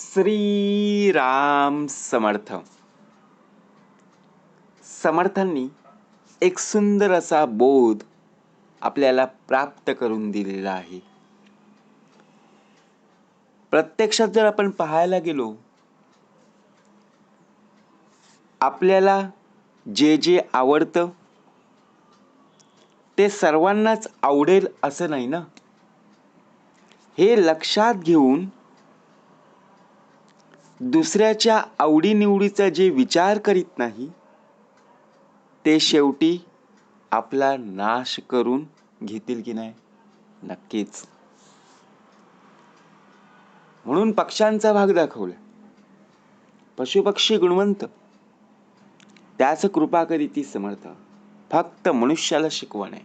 श्री राम समर्थ. समर्थांनी एक सुंदर असा बोध आपल्याला प्राप्त करून दिलेला आहे. प्रत्यक्षात जर आपण पाहायला गेलो आपल्याला जे जे आवडतं ते सर्वांनाच आवडेल असं नाही ना? हे लक्षात घेऊन दुसऱ्याच्या आवडीनिवडीचा जे विचार करीत नाही ते शेवटी आपला नाश करून घेतील की नाही? नक्कीच. म्हणून पक्ष्यांचा भाग दाखवला. पशुपक्षी गुणवंत. त्याच कृपा करीती समर्थ. फक्त मनुष्याला शिकवण. आहे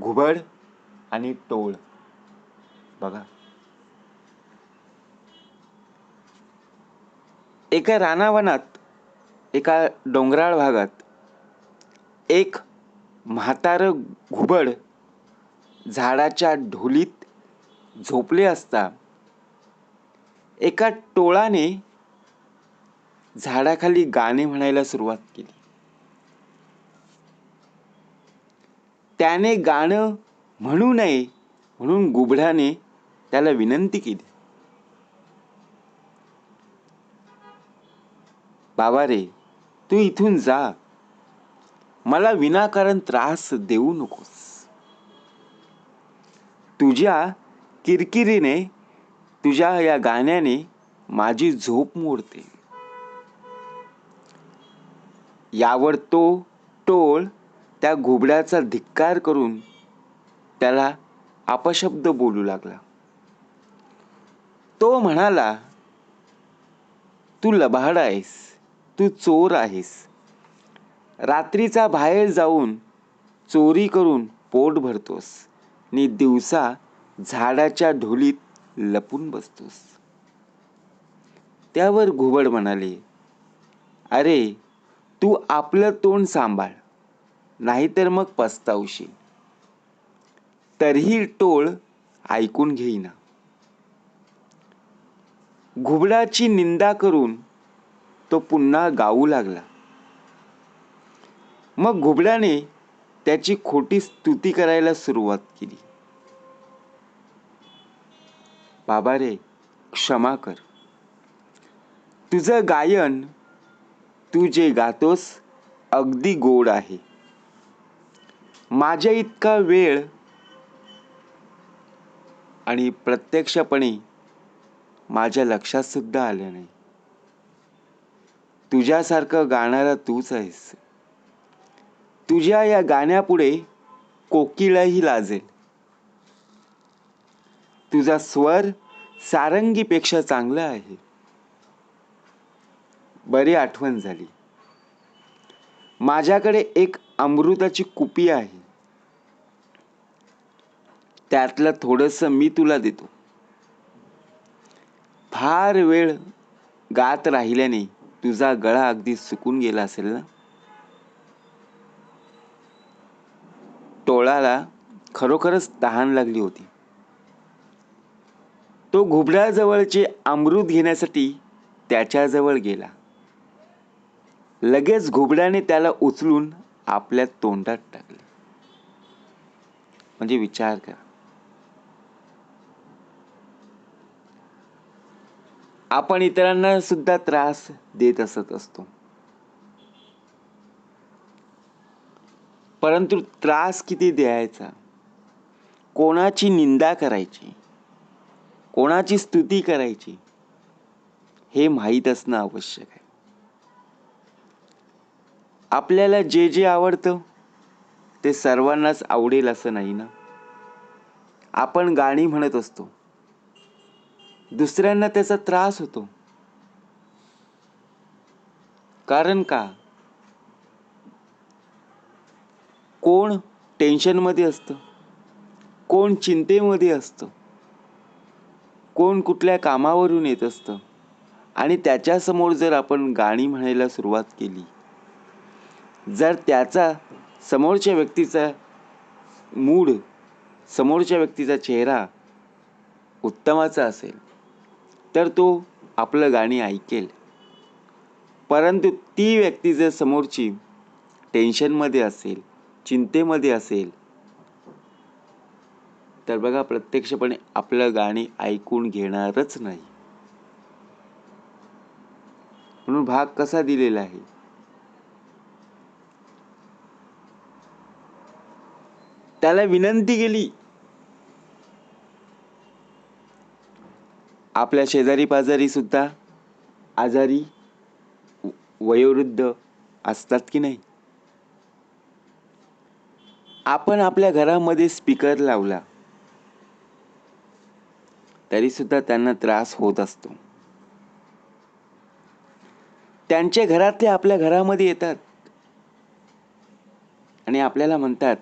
घुबड आणि टोळ. बघा. एका रानावनात एका डोंगराळ भागात एक म्हातार घुबड झाडाच्या ढोलीत झोपले असता एका टोळाने झाडाखाली गाणे म्हणायला सुरुवात केली. त्याने गाणं म्हणू नये म्हणून घुबडाने त्याला विनंती केली. बाबा रे तू इथून जा. मला विनाकारण त्रास देऊ नकोस. तुझ्या किरकिरीने तुझ्या या गाण्याने माझी झोप मोडते. यावर तो टोळ त्या घुबड्याचा धिक्कार करून त्याला अपशब्द बोलू लागला. तो म्हणाला तू लबाड आहेस. तू चोर आहेस. रात्रीचा बाहेर जाऊन चोरी करून पोट भरतोस आणि दिवसा झाडाच्या ढोलीत लपून बसतोस. त्यावर घुबड म्हणाले अरे तू आपलं तोंड सांभाळ नाहीतर मग पस्तावशील. तरीही टोळ ऐकून घेईना. घुबडाची निंदा करून तो पुन्हा गाऊ लागला. मग घुबडाने त्याची खोटी स्तुती करायला सुरुवात केली. बाबा रे क्षमा कर. तुझं गायन तू जे गातोस अगदी गोड आहे. माझ्या इतका वेळ आणि प्रत्यक्षपणे माझ्या लक्षात सुद्धा आलं नाही. तुझ्यासारखं गाणारा तूच आहेस. तुझ्या या गाण्यापुढे कोकिळही लाजेल. तुझा स्वर सारंगीपेक्षा चांगला आहे. बरी आठवण झाली. माझ्याकडे एक अमृताची कुपी आहे. त्यातलं थोडस मी तुला देतो. फार वेळ गात राहिल्याने तुझा गळा अगदी सुकून गेला असेल ना? टोळाला खरोखरच तहान लागली होती. तो घुबडाजवळचे अमृत घेण्यासाठी त्याच्याजवळ गेला. लगेच घुबडाने त्याला उचलून आपल्या तोंडात टाकले. म्हणजे विचार करा. आपण इतरांना सुद्धा त्रास देत असत असतो. परंतु त्रास किती द्यायचा? कोणाची निंदा करायची? कोणाची स्तुती करायची? हे माहीत असणं आवश्यक आहे. आपल्याला जे जे आवडतं ते सर्वांनाच आवडेल असं नाही ना? आपण गाणी म्हणत असतो. दुसऱ्यांना त्याचा त्रास होतो. कारण का? कोण टेन्शनमध्ये असतं? कोण चिंतेमध्ये असतं? कोण कुठल्या कामावरून येत असतं? आणि त्याच्यासमोर जर आपण गाणी म्हणायला सुरुवात केली जर त्याचा समोरच्या व्यक्तीचा मूड समोरच्या व्यक्तीचा चेहरा उत्तमाचा असेल तर तो आपलं गाणी ऐकेल. परंतु ती व्यक्ती जर समोरची टेन्शनमध्ये असेल चिंतेमध्ये असेल तर बघा प्रत्यक्षपणे आपलं गाणी ऐकून घेणारच नाही. म्हणून भाग कसा दिलेला आहे? त्याला विनंती केली आपल्या शेजारी पाजारी सुद्धा आजारी वयोवृद्ध असतात की नाही? आपण आपल्या घरामध्ये स्पीकर लावला तरी सुद्धा त्यांना त्रास होत असतो. त्यांच्या घरातले आपल्या घरामध्ये येतात आणि आपल्याला म्हणतात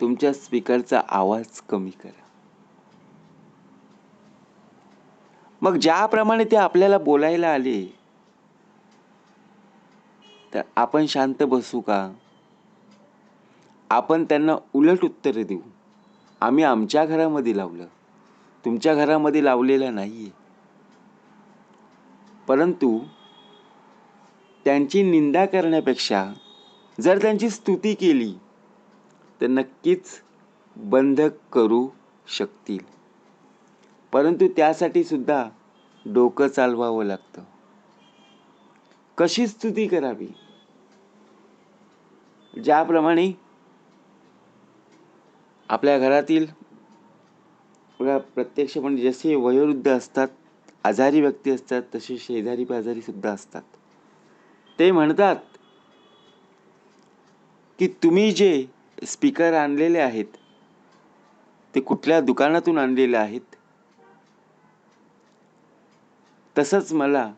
तुमच्या स्पीकरचा आवाज कमी करा. मग ज्याप्रमाणे ते आपल्याला बोलायला आले तर आपण शांत बसू का? आपण त्यांना उलट उत्तर देऊ. आम्ही आमच्या घरामध्ये लावलं. तुमच्या घरामध्ये लावलेलं नाहीये. परंतु त्यांची निंदा करण्यापेक्षा जर त्यांची स्तुती केली तर नक्कीच बंद करू शकतील. परंतु त्यासाठी सुद्धा डोकं चालवावं लागतं. कशी स्तुती करावी? ज्याप्रमाणे आपल्या घरातील प्रत्यक्षपणे प्रत्यक्ष म्हणजे जसे वयोवृद्ध असतात आजारी व्यक्ती असतात तसे शेजारी पाजारी सुद्धा असतात. ते म्हणतात की तुम्ही जे स्पीकर आणलेले आहेत ते कुठल्या दुकानातून आणलेले आहेत? तसंच मला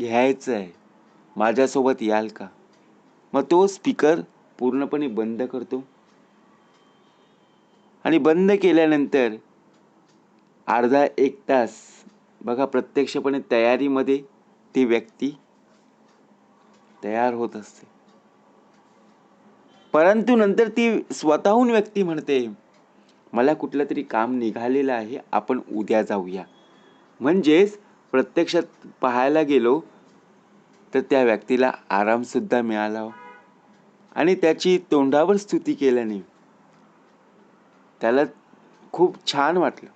घ्यायचं आहे माझ्यासोबत याल का? मग तो स्पीकर पूर्णपणे बंद करतो. आणि बंद केल्यानंतर अर्धा एक तास बघा प्रत्यक्षपणे तयारीमध्ये ती व्यक्ती तयार होत असते. परंतु नंतर ती स्वतःहून व्यक्ती म्हणते मला कुठलं तरी काम निघालेलं आहे आपण उद्या जाऊया. म्हणजेच प्रत्यक्षात पाहायला गेलो तर त्या व्यक्तीला आरामसुद्धा मिळाला हो. आणि त्याची तोंडावर स्तुती केल्याने त्याला खूप छान वाटलं.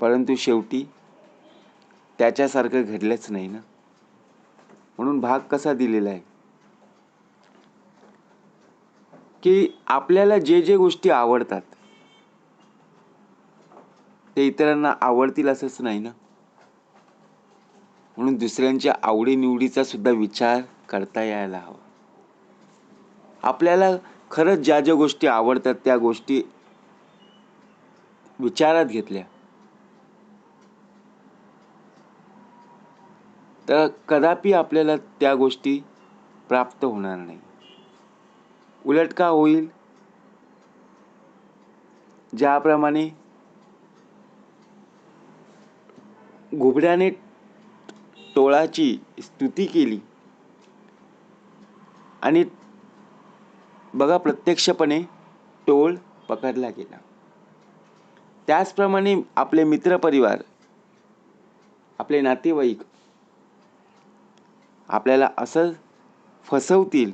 परंतु शेवटी त्याच्यासारखं घडलंच नाही ना. म्हणून भाग कसा दिलेला आहे? की आपल्याला जे जे गोष्टी आवडतात ते इतरांना आवडतील असंच नाही ना? म्हणून दुसऱ्यांच्या आवडीनिवडीचा सुद्धा विचार करता यायला हवा. आपल्याला खरंच ज्या ज्या गोष्टी आवडतात त्या गोष्टी विचारात घेतल्या. तर कदापि आपल्याला त्या गोष्टी प्राप्त होणार नाही. उलट का होईल? ज्याप्रमाणे घुबड्याने टोळाची स्तुती केली. आणि बघा प्रत्यक्षपणे टोळ पकडला गेला. त्याचप्रमाणे आपले मित्रपरिवार आपले नातेवाईक आपल्याला असं फसवतील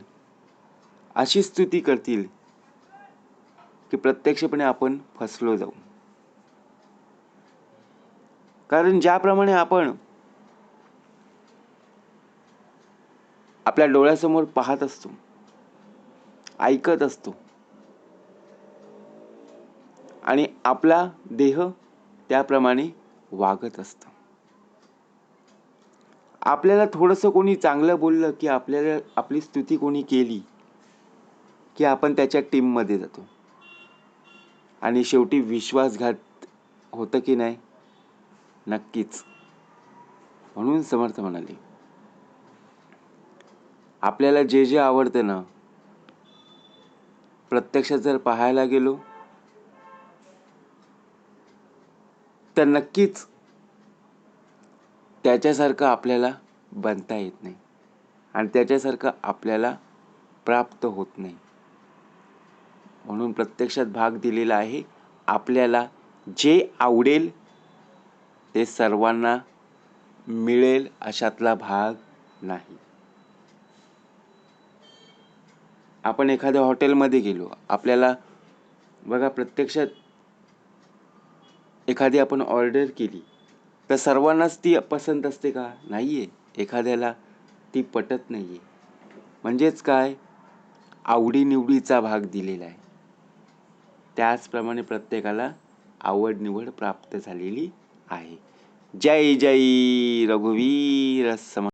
अशी स्तुती करतील की प्रत्यक्षपणे आपण फसलो जाऊ. कारण ज्याप्रमाणे आपण आपल्या डोळ्यासमोर पाहत असतो ऐकत असतो आणि आपला देह त्याप्रमाणे वागत असतो. आपल्याला थोडंसं कोणी चांगलं बोललं की आपल्याला आपली स्तुती कोणी केली की आपण त्याच्या टीममध्ये जातो. आणि शेवटी विश्वासघात होतं की नाही? नक्कीच. म्हणून समर्थ म्हणाले. आपल्याला जे जे आवडतं ना प्रत्यक्षात जर पाहायला गेलो तर नक्कीच त्याच्यासारखं आपल्याला बनता येत नाही आणि त्याच्यासारखं आपल्याला प्राप्त होत नाही. म्हणून प्रत्यक्षात भाग दिलेला आहे आपल्याला जे आवडेल ते सर्वांना मिळेल अशातला भाग नाही. आपण एखाद्या हॉटेलमध्ये गेलो आपल्याला बघा प्रत्यक्षात एखादी आपण ऑर्डर केली तर सर्वांनाच ती पसंत असते का? नाही आहे एखाद्याला ती पटत नाही आहे म्हणजेच काय? आवडीनिवडीचा भाग दिलेला आहे. त्याचप्रमाणे प्रत्येकाला आवड निवड प्राप्त झालेली आहे. जय जय रघुवीर सम